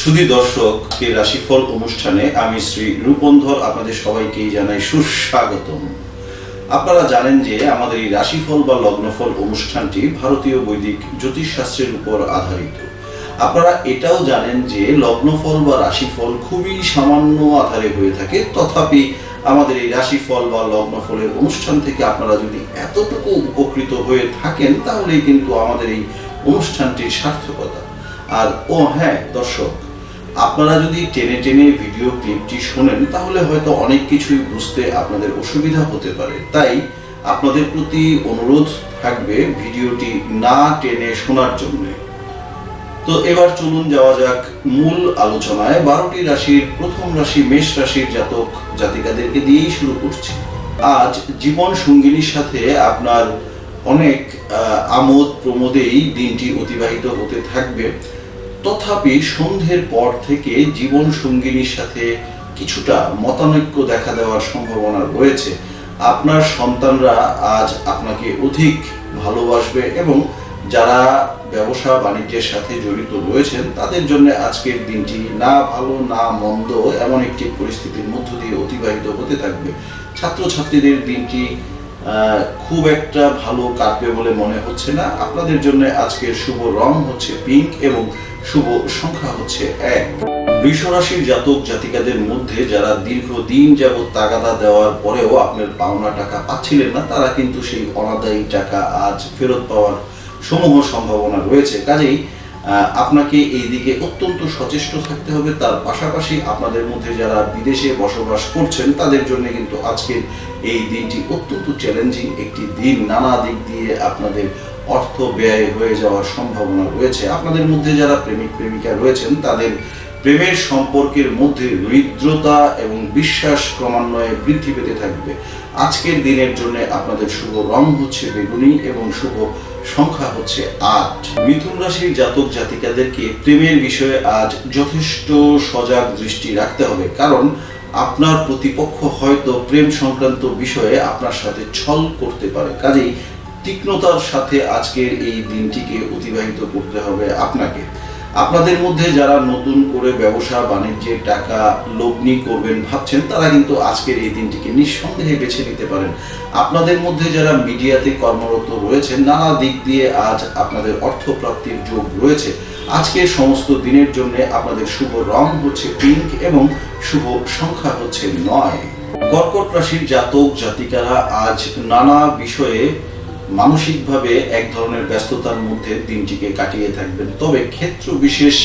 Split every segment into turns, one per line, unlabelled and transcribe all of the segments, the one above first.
সুধী দর্শক কে রাশিফল অনুষ্ঠানে আমি শ্রী রূপন্ধর আপনাদের সবাইকেই জানাই সুস্বাগতম। আপনারা জানেন যে আমাদের এই রাশিফল বা লগ্নফল অনুষ্ঠানটি ভারতীয় বৈদিক জ্যোতিষশাস্ত্রের উপর আধারিত। আপনারা এটাও জানেন যে লগ্নফল বা রাশিফল খুবই সামান্য আধারে হয়ে থাকে। তথাপি আমাদের এই রাশিফল বা লগ্নফলের অনুষ্ঠান থেকে আপনারা যদি এতটুকু উপকৃত হয়ে থাকেন, তাহলেই কিন্তু আমাদের এই অনুষ্ঠানটির সার্থকতা। আর ও হ্যাঁ দর্শক, আপনারা যদি টেনে টেনে ভিডিও ক্লিপটি শোনেন, তাহলে হয়তো অনেক কিছুই বুঝতে আপনাদের অসুবিধা হতে পারে। তাই আপনাদের প্রতি অনুরোধ থাকবে ভিডিওটি না টেনে শোনার জন্য। তো এবার চলুন যাওয়া যাক মূল আলোচনায়। বারোটি রাশির প্রথম রাশি মেষ রাশির জাতক জাতিকাদেরকে দিয়েই শুরু করছি। আজ জীবন সঙ্গিনীর সাথে আপনার অনেক আমোদ প্রমোদেই দিনটি অতিবাহিত হতে থাকবে। তথাপি সন্ধ্যের পর থেকে জীবন সঙ্গিনীর সাথে কিছুটা মতানৈক্য দেখা দেওয়ার সম্ভাবনা রয়েছে। আপনার সন্তানরা আজ আপনাকে অধিক ভালোবাসবে এবং যারা ব্যবসা বাণিজ্যের সাথে জড়িত রয়েছেন, তাদের জন্য আজকের দিনটি না ভালো, না মন্দ এমন একটি পরিস্থিতির মধ্য দিয়ে অতিবাহিত হতে থাকবে। ছাত্রছাত্রীদের দিনটি খুব একটা ভালো কাটবে বলে মনে হচ্ছে না। আপনাদের জন্য আজকের শুভ রং হচ্ছে পিঙ্ক এবং শুভ সংখ্যা হচ্ছে এক। বৃষরাশির জাতক জাতিকাদের মধ্যে যারা দীর্ঘদিন যাবৎ তাগাদা দেওয়ার পরেও আপনার পাওনা টাকা পাচ্ছিলেন না, তারা কিন্তু সেই অনাদায়ী টাকা আজ ফেরত পাওয়ার সমূহ সম্ভাবনা রয়েছে। কাজেই আপনাকে এই দিকে অত্যন্ত সচেষ্ট থাকতে হবে। তার পাশাপাশি আপনাদের মধ্যে যারা বিদেশে বসবাস করছেন, তাদের জন্য কিন্তু আজকের এই দিনটি অত্যন্ত চ্যালেঞ্জিং একটি দিন নানা দিক দিয়ে আপনাদের অর্থ ব্যয় হয়ে যাওয়ার সম্ভাবনা রয়েছে। আপনাদের মধ্যে যারা প্রেমিক, প্রেমিকা রয়েছেন, তাদের প্রেমের সম্পর্কের মধ্যে হৃদ্রতা এবং বিশ্বাস ক্রমান্বয়ে বৃদ্ধি পেতে থাকবে। আজকের দিনের জন্য আপনাদের শুভ রং হচ্ছে বেগুনি এবং শুভ সংখ্যা হচ্ছে আট। মিথুন রাশির জাতক জাতিকাদেরকে প্রেমের বিষয়ে আজ যথেষ্ট সজাগ দৃষ্টি রাখতে হবে, কারণ আপনার প্রতিপক্ষ হয়তো প্রেম সংক্রান্ত বিষয়ে আপনার সাথে ছল করতে পারে। কাজেই তীক্ষ্ণতার সাথে আজকের এই দিনটিকে অতিবাহিত করতে হবে আপনাকে। আপনাদের মধ্যে যারা নতুন করে ব্যবসা, বাণিজ্যের টাকা লগ্নি করবেন ভাবছেন, তারা কিন্তু আজকের এই দিনটিকে নিঃসন্দেহে বেছে নিতে পারেন। আপনাদের মধ্যে যারা মিডিয়াতে কর্মরত রয়েছেন, নানা দিক দিয়ে আজ আপনাদের অর্থপ্রাপ্তির যোগ রয়েছে। আজকের সমস্ত দিনের জন্য আপনাদের শুভ রং হচ্ছে পিঙ্ক এবং শুভ সংখ্যা হচ্ছে নয়। কর্কট রাশির জাতক, জাতিকারা আজ নানা বিষয়ে মানসিকভাবে এক ধরনের ব্যস্ততার মধ্যে দিনটিকে কাটিয়ে থাকবেন। তবে ক্ষেত্র বিশেষ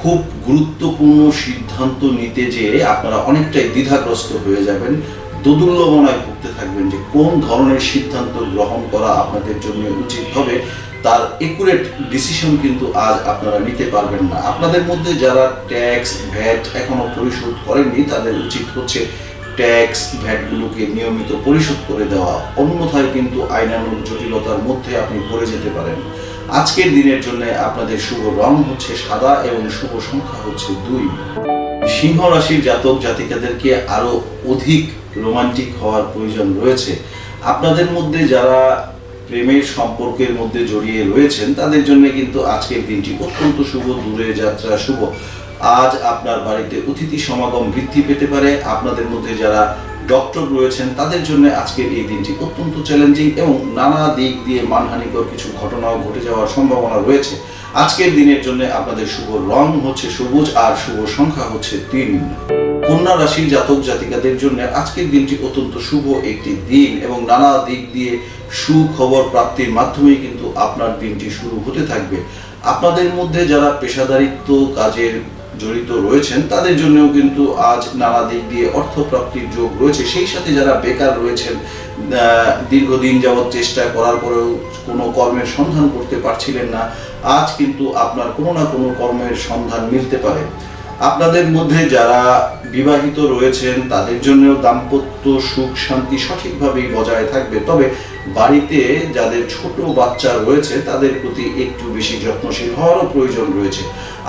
খুব গুরুত্বপূর্ণ সিদ্ধান্ত নিতে যে আপনারা অনেকটাই দ্বিধাগ্রস্ত হয়ে যাবেন। দোদুল্যমনায় ভুগতে থাকবেন যে কোন ধরনের সিদ্ধান্ত গ্রহণ করা আপনাদের জন্য উচিত হবে, তার একুরেট ডিসিশন কিন্তু আজ আপনারা নিতে পারবেন না। আপনাদের মধ্যে যারা ট্যাক্স ভ্যাট এখনও পরিশোধ করেননি, তাদের উচিত হচ্ছে ট্যাক্স ভ্যাটগুলোকে নিয়মিত পরিশোধ করে দেওয়া, অন্যথায় কিন্তু আইনানুগ জটিলতার মধ্যে আপনি পড়ে যেতে পারেন। আজকের দিনের জন্য আপনাদের শুভ রং হচ্ছে সাদা এবং শুভ সংখ্যা হচ্ছে দুই। সিংহ রাশির জাতক জাতিকাদেরকে আরও অধিক রোমান্টিক হওয়ার প্রয়োজন রয়েছে। আপনাদের মধ্যে যারা প্রেমের সম্পর্কের মধ্যে জড়িয়ে রয়েছেন, তাদের জন্য কিন্তু আজকের দিনটি অত্যন্ত শুভ, দূরে যাত্রা শুভ। আজ আপনার বাড়িতে অতিথি সমাগম বৃদ্ধি পেতে পারে। আপনাদের মধ্যে যারা ডক্টর রয়েছেন, তাদের জন্য আজকের এই দিনটি অত্যন্ত চ্যালেঞ্জিং এবং নানা দিক দিয়ে মানহানিকর কিছু ঘটনাও ঘটে যাওয়ার সম্ভাবনা রয়েছে। আজকের দিনের জন্য আপনাদের শুভ রং হচ্ছে সবুজ আর শুভ সংখ্যা হচ্ছে তিন। কন্যা রাশির জাতক জাতিকাদের জন্য আজকের দিনটি অত্যন্ত শুভ একটি দিন এবং নানা দিক দিয়ে সুখবর প্রাপ্তির মাধ্যমেই কিন্তু আপনার দিনটি শুরু হতে থাকবে। আপনাদের মধ্যে যারা পেশাদারিত্ব কাজের জড়িত রয়েছেন, তাদের জন্যও কিন্তু আজ নানা দিক দিয়ে অর্থপ্রাপ্তির যোগ রয়েছে। সেই সাথে যারা বেকার রয়েছেন দীর্ঘদিন যাবৎ চেষ্টা করার পরেও কোনো কর্মের সন্ধান করতে পারছিলেন না, আজ কিন্তু আপনার কোনো না কোনো কর্মের সন্ধান মিলতে পারে। আপনাদের মধ্যে যারা বিবাহিত রয়েছেন, তাদের জন্য দাম্পত্য সুখ শান্তি সঠিকভাবেই বজায় থাকবে। তবে বাড়িতে যাদের ছোট বাচ্চা রয়েছে, তাদের প্রতি একটু বেশি যত্নশীল হওয়ারও প্রয়োজন রয়েছে।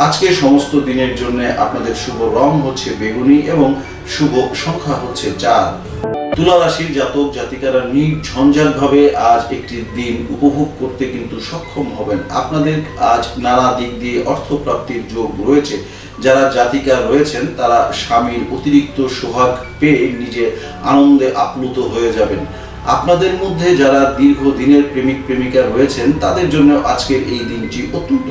আজকে সমস্ত দিনের জন্য আপনাদের শুভ রং হচ্ছে বেগুনি এবং শুভ সংখ্যা হচ্ছে চার তুলা রাশির জাতক জাতিকারা নির্ঝঞ্ঝাট ভাবে আজ একটি দিন উপভোগ করতে কিন্তু সক্ষম হবেন। আপনাদের আজ নানা দিক দিয়ে অর্থপ্রাপ্তির যোগ রয়েছে। যারা জাতিকা রয়েছেন, তারা স্বামীর অতিরিক্ত সোহাগ পেয়ে নিজে আনন্দে আপ্লুত হয়ে যাবেন। আপনাদের মধ্যে যারা দীর্ঘদিনের প্রেমিক প্রেমিকা রয়েছেন, তাদের জন্য আজকের এই দিনটি অত্যন্ত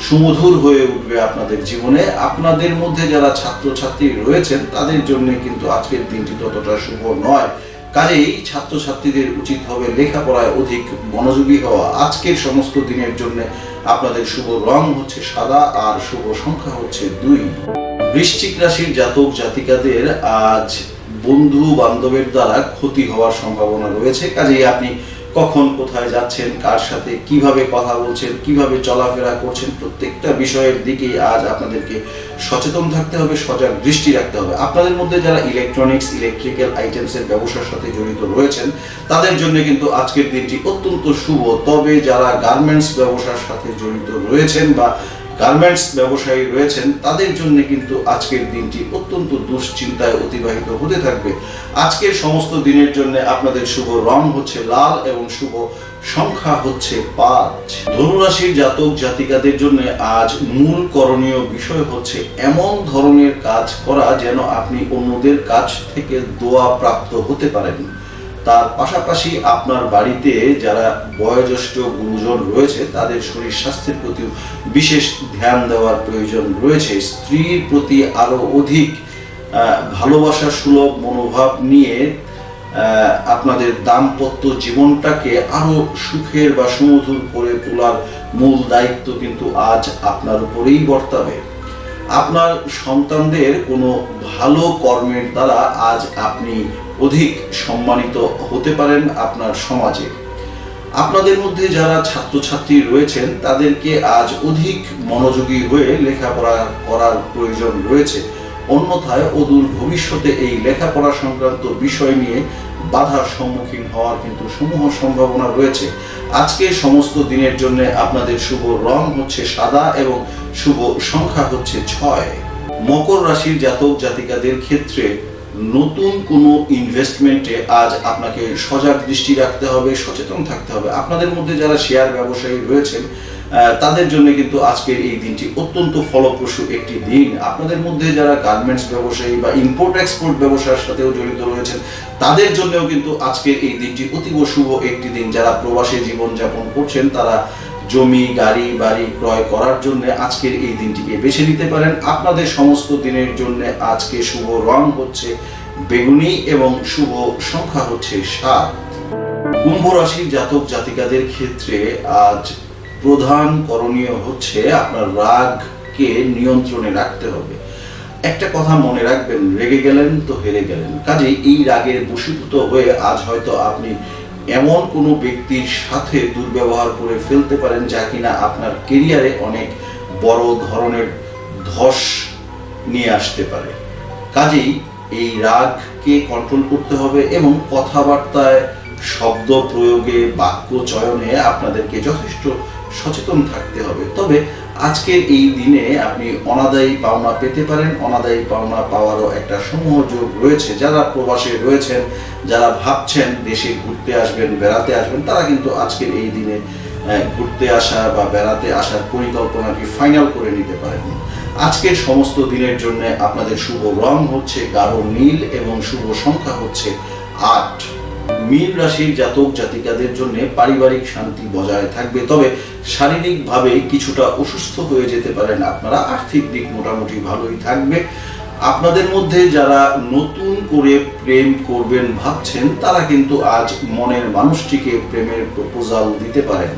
সুমধুর হয়ে উঠবে আপনাদের জীবনে। আপনাদের মধ্যে যারা ছাত্রছাত্রী রয়েছেন, তাদের জন্য কিন্তু আজকের দিনটি ততটা শুভ নয়। কাজেই ছাত্রছাত্রীদের উচিত হবে লেখাপড়ায় অধিক মনোযোগী হওয়া। আজকের সমস্ত দিনের জন্য আপনাদের শুভ রং হচ্ছে সাদা আর শুভ সংখ্যা হচ্ছে দুই। বৃশ্চিক রাশির জাতক জাতিকাদের আজ বন্ধু বান্ধবের দ্বারা ক্ষতি হওয়ার সম্ভাবনা রয়েছে। কাজেই আপনি কখন কোথায় যাচ্ছেন, কার সাথে কীভাবে কথা বলছেন, কীভাবে চলাফেরা করছেন, প্রত্যেকটা বিষয়ের দিকেই আজ আপনাদেরকে সচেতন থাকতে হবে, সজাগ দৃষ্টি রাখতে হবে। আপনাদের মধ্যে যারা ইলেকট্রনিক্স ইলেকট্রিক্যাল আইটেমসের ব্যবসার সাথে জড়িত রয়েছেন, তাদের জন্য কিন্তু আজকের দিনটি অত্যন্ত শুভ। তবে যারা গার্মেন্টস ব্যবসার সাথে জড়িত রয়েছেন বা গার্মেন্টস ব্যবসায়ী রয়েছেন, তাদের জন্য কিন্তু আজকের দিনটি অত্যন্ত দুশ্চিন্তায় অতিবাহিত হতে থাকবে। আজকের সমস্ত দিনের জন্য আপনাদের শুভ রং হচ্ছে লাল এবং শুভ সংখ্যা হচ্ছে পাঁচ। ধনুরাশির জাতক জাতিকাদের জন্য আজ মূল করণীয় বিষয় হচ্ছে এমন ধরনের কাজ করা যেন আপনি অন্যদের কাছ থেকে দোয়া প্রাপ্ত হতে পারেন। তার পাশাপাশি আপনার বাড়িতে যারা বয়োজ্যেষ্ঠ গুরুজন রয়েছে, তাদের শরীর স্বাস্থ্যের প্রতি বিশেষ ধ্যান দেওয়ার প্রয়োজন রয়েছে। স্ত্রীর প্রতি আরও অধিক ভালোবাসা সুলভ মনোভাব নিয়ে আপনাদের দাম্পত্য জীবনটাকে আরও সুখের বা সুমধুর করে তোলার মূল দায়িত্ব কিন্তু আজ আপনার উপরেই বর্তাবে। আপনার সন্তানদের কোনো ভালো কর্মের দ্বারা আজ আপনি অধিক সম্মানিত হতে পারেন আপনার সমাজে। আপনাদের মধ্যে যারা ছাত্রছাত্রী রয়েছেন, তাদেরকে আজ অধিক মনোযোগী হয়ে লেখাপড়া করার প্রয়োজন রয়েছে। অন্যথায় অদূর ভবিষ্যতে এই লেখাপড়া সংক্রান্ত বিষয় নিয়ে বাধার সম্মুখীন হওয়ার কিন্তু সমূহ সম্ভাবনা রয়েছে। আজকে সমস্ত দিনের জন্য আপনাদের শুভ রং হচ্ছে সাদা এবং শুভ সংখ্যা হচ্ছে ছয়। মকর রাশির জাতক জাতিকাদের ক্ষেত্রে নতুন কোনো ইনভেস্টমেন্টে আজ আপনাকে সজাগ দৃষ্টি রাখতে হবে, সচেতন থাকতে হবে। আপনাদের মধ্যে যারা শেয়ার ব্যবসায়ী রয়েছেন তাদের জন্য কিন্তু আজকের এই দিনটি অত্যন্ত ফলপ্রসূ একটি দিন। আপনাদের মধ্যে যারা গার্মেন্টস ব্যবসায়ী বা ইম্পোর্ট এক্সপোর্ট ব্যবসার সাথেও জড়িত রয়েছেন, তাদের জন্যও কিন্তু আজকের এই দিনটি অতীব শুভ একটি দিন। যারা প্রবাসী জীবনযাপন করছেন, তারা জমি, গাড়ি, বাড়ি ক্রয় করার জন্য আজকের এই দিনটিকে বেছে নিতে পারেন। আপনাদের সমস্ত দিনের জন্য আজকে শুভ রং হচ্ছে বেগুনি এবং শুভ সংখ্যা হচ্ছে সাত। কুম্ভ রাশির জাতক জাতিকাদের ক্ষেত্রে আজ প্রধান করণীয় হচ্ছে আপনার রাগকে নিয়ন্ত্রণে রাখতে হবে। একটা কথা মনে রাখবেন, রেগে গেলেন তো হেরে গেলেন। কাজেই এই রাগের বশীভূত হয়ে আজ হয়তো আপনি এমন কোনো ব্যক্তির সাথে দুর্ব্যবহার করে ফেলতে পারেন যা কিনা আপনার কেরিয়ারে অনেক বড় ধরনের ধস নিয়ে আসতে পারে। কাজেই এই রাগকে কন্ট্রোল করতে হবে এবং কথাবার্তায় শব্দ প্রয়োগে, বাক্য চয়নে আপনাদেরকে যথেষ্ট সচেতন থাকতে হবে। তবে আজকের এই দিনে আপনি অনাদায়ী পাওনা পেতে পারেন। অনাদায়ী পাওনা পাওয়ারও একটা সমূহ যোগ রয়েছে। যারা প্রবাসে রয়েছেন, যারা ভাবছেন দেশে ঘুরতে আসবেন, বেড়াতে আসবেন, তারা কিন্তু আজকের এই দিনে ঘুরতে আসা বা বেড়াতে আসার পরিকল্পনাটি ফাইনাল করে নিতে পারেন। আজকের সমস্ত দিনের জন্য আপনাদের শুভ রং হচ্ছে গাঢ় নীল এবং শুভ সংখ্যা হচ্ছে আট। মীন রাশির জাতক জাতিকাদের জন্য পারিবারিক শান্তি বজায় থাকবে। তবে শারীরিকভাবে কিছুটা অসুস্থ হয়ে যেতে পারেন আপনারা। আর্থিক দিক মোটামুটি ভালোই থাকবে। আপনাদের মধ্যে যারা নতুন করে প্রেম করবেন ভাবছেন, তারা কিন্তু আজ মনের মানুষটিকে প্রেমের প্রপোজাল দিতে পারেন।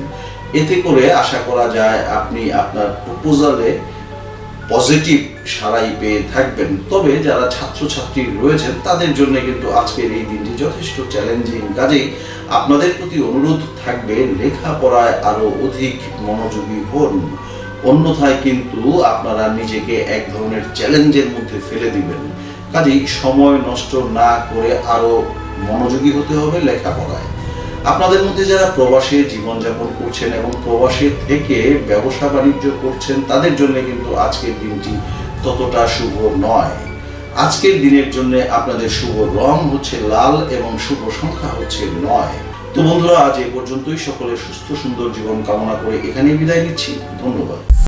এতে করে আশা করা যায় আপনি আপনার প্রপোজালে পজিটিভ সারাই পেয়ে থাকবেন। তবে যারা ছাত্রছাত্রী রয়েছেন, তাদের জন্য কিন্তু আজকের এই দিনটি যথেষ্ট চ্যালেঞ্জিং কাজেই আপনাদের প্রতি অনুরোধ থাকবে, লেখাপড়ায় আরও অধিক মনোযোগী হন। অন্যথায় কিন্তু আপনারা নিজেকে এক ধরনের চ্যালেঞ্জের মধ্যে ফেলে দিবেন। কাজেই সময় নষ্ট না করে আরও মনোযোগী হতে হবে লেখাপড়ায়। আপনাদের মধ্যে যারা প্রবাসে জীবনযাপন করছেন এবং প্রবাসে থেকে ব্যবসা বাণিজ্য করছেন, তাদের জন্য কিন্তু আজকের দিনটি ততটা শুভ নয়। আজকের দিনের জন্য আপনাদের শুভ রং হচ্ছে লাল এবং শুভ সংখ্যা হচ্ছে নয়। তো বন্ধুরা, আজ এ পর্যন্তই। সকলের সুস্থ, সুন্দর জীবন কামনা করে এখানেই বিদায় নিচ্ছি। ধন্যবাদ।